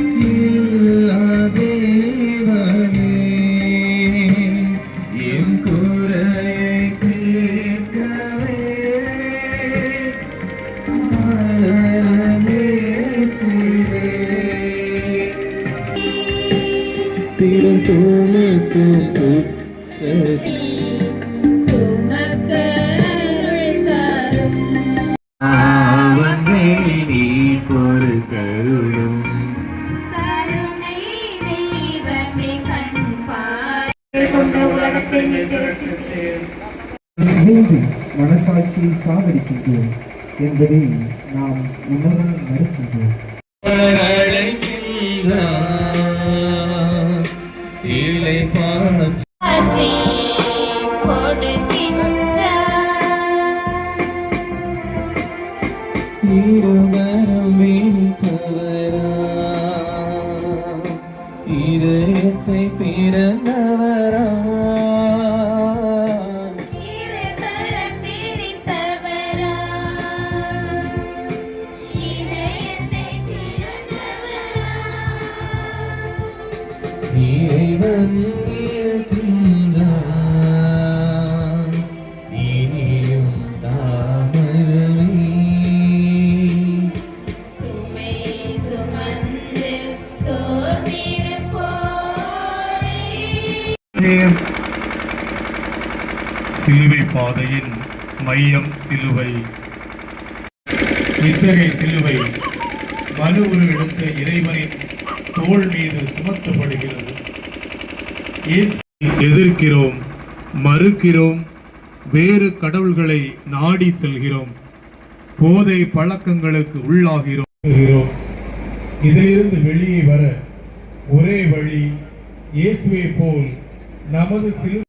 இல்லா தேவனே, என் குறையை மீண்டும் மனசாட்சியை சாகடிக்கின்றோம் என்பதை நாம் உணர மறுக்கின்றோம். இருவரும் சிலுவை பாதையின் மையம் சிலுவை. இத்தகைய சிலுவை மனு உருவெடுத்த இறைவனின் தோல் மீது சுமத்தப்படுகிறது. இயேசு எதிர்க்கிறோம் மறுக்கிறோம் வேறு கடவுள்களை நாடி செல்கிறோம். போதை பழக்கங்களுக்கு உள்ளாகிறோம். இதிலிருந்து வெளியே வர ஒரே வழி இயேசுவை போல் நமது சிறு